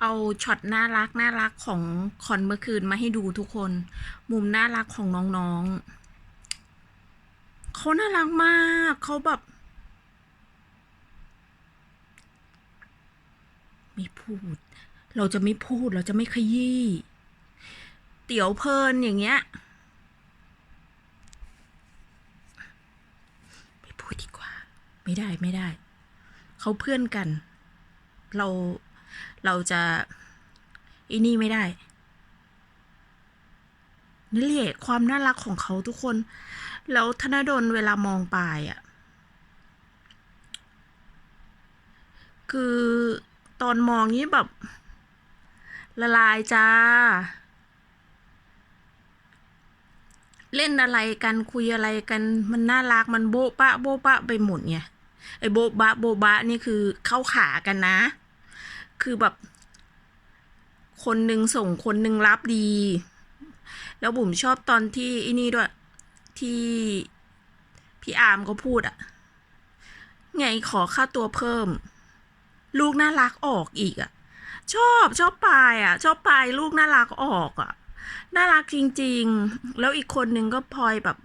เอาช็อตน่ารักน่ารักของคอนเมื่อคืนมาให้ดูทุกคน มุมน่ารักของน้องๆเขาน่ารักมากเขาแบบ ไม่พูด เราจะไม่พูดเราจะไม่ขยี้เตี๋ยวเพลินอย่างเงี้ยไม่พูดดีกว่า ไม่ได้ไม่ได้ เขาเพื่อนกัน เรา เราจะอีนี่ไม่ได้นี่แหละความน่ารักของเขาทุกคน แล้วธนดลเวลามองปายอะ่ะ คือตอนมองนี้แบบ ละลายจ้า เล่นอะไรกันคุยอะไรกันมันน่ารักมันโบ๊ะปะโบ๊ะปะไปหมดไงไอ้โบ๊ะบะโบ๊ะบะนี่คือเข้าขากันนะ คือแบบ คนหนึ่งส่งคนหนึ่งรับดี แล้วบุ๋มชอบตอนที่อ้นี่ด้วย ที่พี่อาร์มเขาพูดอะไงขอค่าตัวเพิ่ม ลูกน่ารักออกอีกอะชอบชอบปายอะชอบปายลูกน่ารักออกอะน่ารักจริง ๆ แล้วอีกคนหนึ่งก็พลอยแบบ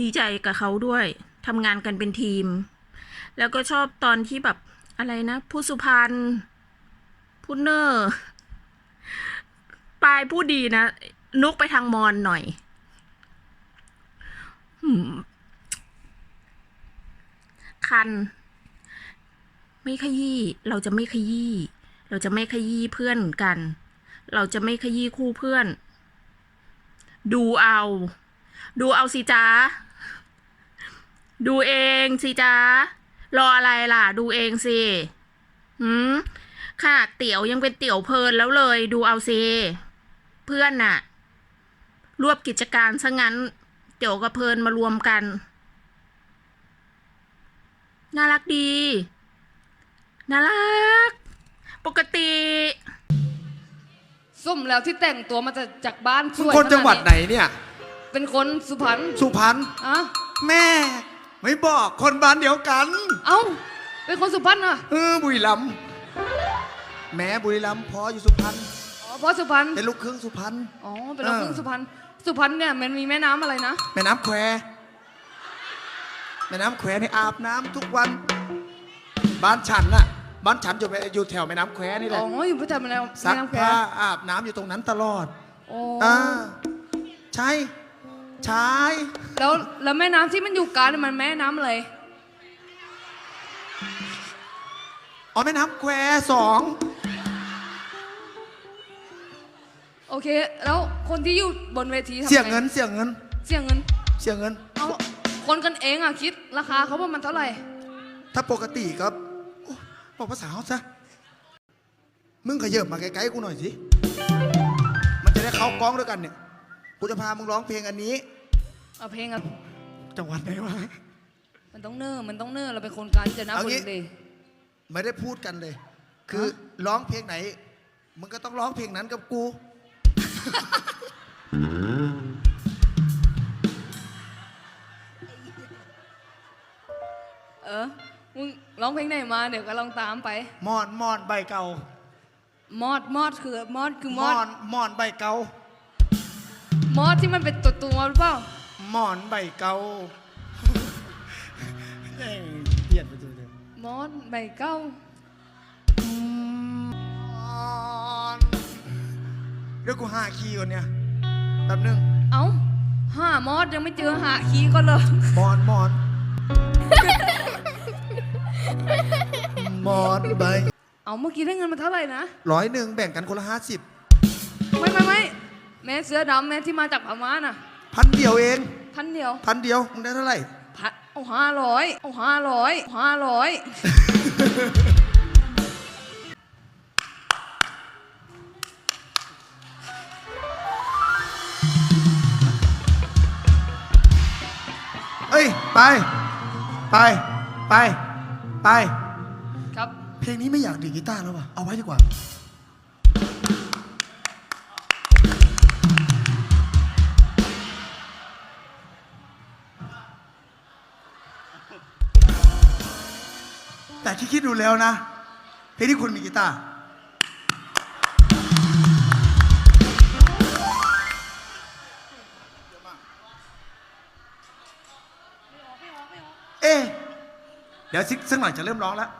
ดีใจกับเขาด้วยทำงานกันเป็นทีม แล้วก็ชอบตอนที่แบบ อะไรนะผู้สุพรรณพูดเนอร์ปลายพูดดีนะ นุกไปทางมอนหน่อยคัน ไม่ขยี้เราจะไม่ขยี้เราจะไม่ขยี้เพื่อนกัน เราจะไม่ขยี้คู่เพื่อน ดูเอา ดูเอาสิจ้าดูเองสิจ้า รออะไรล่ะ ดูเองสิหืมค่ะเตี๋ยวยังเป็นเตี๋ยวเพลินแล้วเลยดูเอาสิเพื่อนน่ะ รวบกิจการซะงั้น เตี๋ยวกับเพลินมารวมกัน น่ารักดี น่ารัก ปกติ ส้มแล้วที่แต่งตัวมาจากจากบ้านสมึงวยคนจังหวัดไหนเนี่ย เป็นคนสุพรรณสุพรรณอะ แม่ ไม่บอกคนบ้านเดียวกัน เอ้า เป็นคนสุพรรณอะเออบุรีรัมย์แม่บุรีรัมย์พออยู่สุพรรณอ๋อเพราะสุพรรณ เป็นลูกครึ่งสุพรรณ อ๋อ เป็นลูกเออครึ่งสุพรรณ สุพรรณเนี่ยมันมีแม่น้ำอะไรนะ แม่น้ำแควแม่น้ำแควนี่อาบน้ำทุกวัน บ้านฉันน่ะ บ้านฉันอยู่อยู่แถวแม่น้ำแควนี่แหอ๋ละ อ อยู่ประจำแม่น้ำซักแม่น้ำแควผ้าอาบน้ำอยู่ตรงนั้นตลอด โอ้อ่า ใช่ ใช่แล้วแล้วแม่น้ำที่มันอยู่กลางเนี่ยมันแม่น้ำอะไร อ๋อแม่น้ำแควสองโอเค แล้วคนที่อยู่บนเวทีทำไเสียเงินเสียเงิน เสียเงินเสียเงิน เอาคนกันเองอะคิดราคาเขาประมาณเท่าไหร่ ถ้าปกติก็โอ้บอกภาษาเขาซะมึงขยับมาใกล้ๆกูหน่อยสิ มันจะได้เข้ากล้องด้วยกันเนี่ย กูจะพามึงร้องเพลงอันนี้ เอาเพลงอะจังหวัดไหนวะ มันต้องเนิ่มันต้องเนิ่เราเป็นคนกาญจนเอาบุงี้ รีไม่ได้พูดกันเลย คือร้องเพลงไหน มึงก็ต้องร้องเพลงนั้นกับกู เออ มึงร้องเพลงไหนมาเดี๋ยวก็ลองตามไป มอนมอนใบเก่ามอดมอดคือมอดคือมมออดนมอนใบเก่า มอดที่มันเป็นตัวตัวหรือเปล่ามอนใบเก่าแม่งเปลี่ยนไปตัวเดียวมอดใบเก้าเดี๋ยวกูหาคีย์ก่อนเนี่ยแป๊บนึงเอ้าห้ามอดยังไม่เจอหาคีย์ก็เลยมอนมอนมอนใบเอาเมื่อกี้ได้เงินมาเท่าไหร่นะร้อยหนึ่งแบ่งกันคนละห้าสิบไม่ไม่ไม่ แม่เสือดำแม่ที่มาจากพม่าน่ะ พันเดียวเอง พันเดียว พันเดียวมึงได้เท่าไหร่พันเอาห้าร้อยเอาห้าร้อยห้าร้อยเอ้ย ไป ไป ไป ไป ครับ เพลงนี้ไม่อยากดีดกีตาร์แล้วว่ะ เอาไว้ดีกว่า คิดดูแล้วนะ เพลงที่คุณมีกีตาร์เอ๊เดี๋ยวสังหลังจะเริ่มร้องแล้ว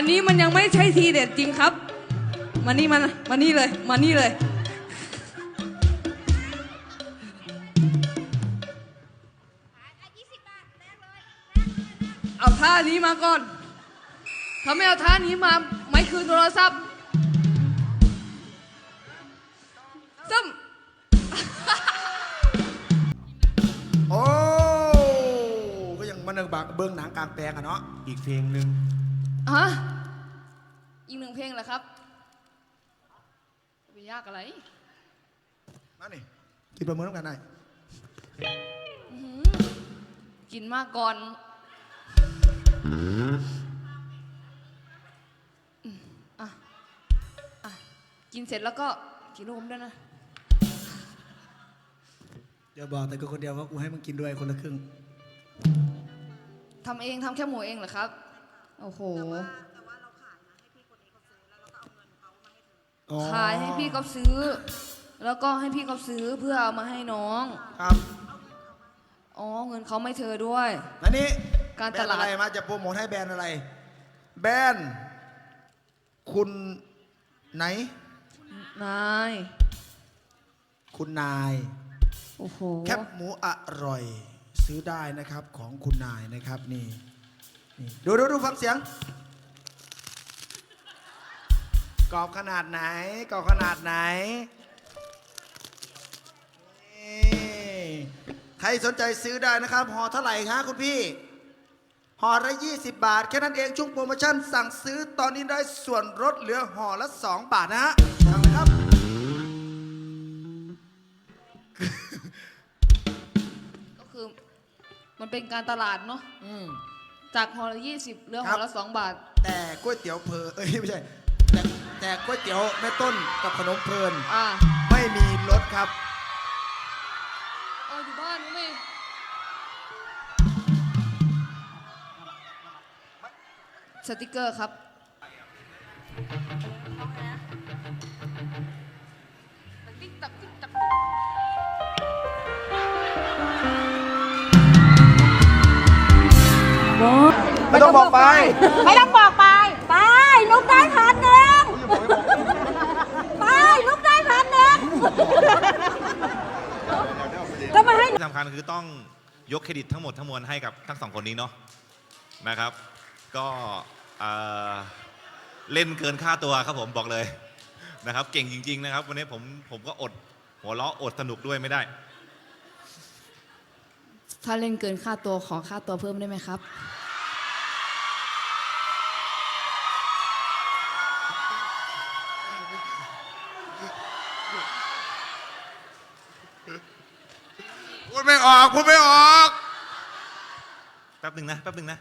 อันนี้มันยังไม่ใช่ทีเด็ดจริงครับ มานี่มันมานี่เลย มานี่เลย เอาท่านี้มาก่อนถ้าไม่เอาท่านี้มาไม่คืนโทรศัพท์ซึมโอ้ ก็ยังมันบากเบิ้งหนังกลางแปลงอะเนาะ อีกเพลงหนึ่ง ฮะอีกหนึ่งเพลงเหรอครับไม่ยากอะไรมานี่กินปลาหมึกน้ำกันหน่อยกินมากก่อนอืมอะ อะ กินเสร็จแล้วก็กินลูกอมด้วยนะ เดี๋ยวบอกแต่กูคนเดียวว่ากูให้มึงกินด้วยคนละครึ่ง ทำเองทำแค่หมูเองเหรอครับ โอ้โหอ๋อขายให้พี่ก๊อฟซื้อ แล้วก็ให้พี่ก๊อฟซื้อเพื่อเอามาให้น้อง ครับอ๋อ เงินเขาไม่เธอด้วยแล้วนี่การตลาด แบรนด์อะไรมาจะโปรโมทให้แบรนด์อะไร แบรนด์คุณไหน นาย คุณนาย โอ้โห แคบหมูอร่อย ซื้อได้นะครับของคุณนายนะครับนี่นี่ ดูดูดูฟังเสียงกรอบขนาดไหนกรอบขนาดไหนนี่ใครสนใจซื้อได้นะครับห่อเท่าไหร่คะคุณพี่ห่อละ20 บาท แค่นั้นเองช่วงโปรโมชั่นสั่งซื้อตอนนี้ได้ส่วนลดเหลือห่อละ 2 บาทนะฮะสั่งเลยครับ ก็คือ มันเป็นการตลาดเนาะ อืม จากห่อละยี่สิบเหลือครัห่อบละสองบาท แต่ก๋วยเตี๋ยวเพอเอ้ยไม่ใช่แต่แต่ก๋วยเตี๋ยวแม่ต้นกับขนมเพลินอ่าไม่มีรสครับ เอาอยู่บ้านนี่สติกเกอร์ครับ ไม่ต้องบอกไปไม่ต้องบอกไป ไปลุกได้พันหนึ่งไปลุกได้พันหนึ่งก็มาให้ที่สำคัญคือต้องยกเครดิตทั้งหมดทั้งมวลให้กับทั้งสองคนนี้เนาะนะครับ ก็เอ่อเล่นเกินค่าตัวครับผมบอกเลยนะครับ เก่งจริง ๆ นะครับ วันนี้ผมผมก็อดหัวเราะอดสนุกด้วยไม่ได้ ถ้าเล่นเกินค่าตัวขอค่าตัวเพิ่มได้ไหมครับ พูดไม่ ออกพูดไม่ออก แป๊บหนึ่งนะ แป๊บหนึ่งนะ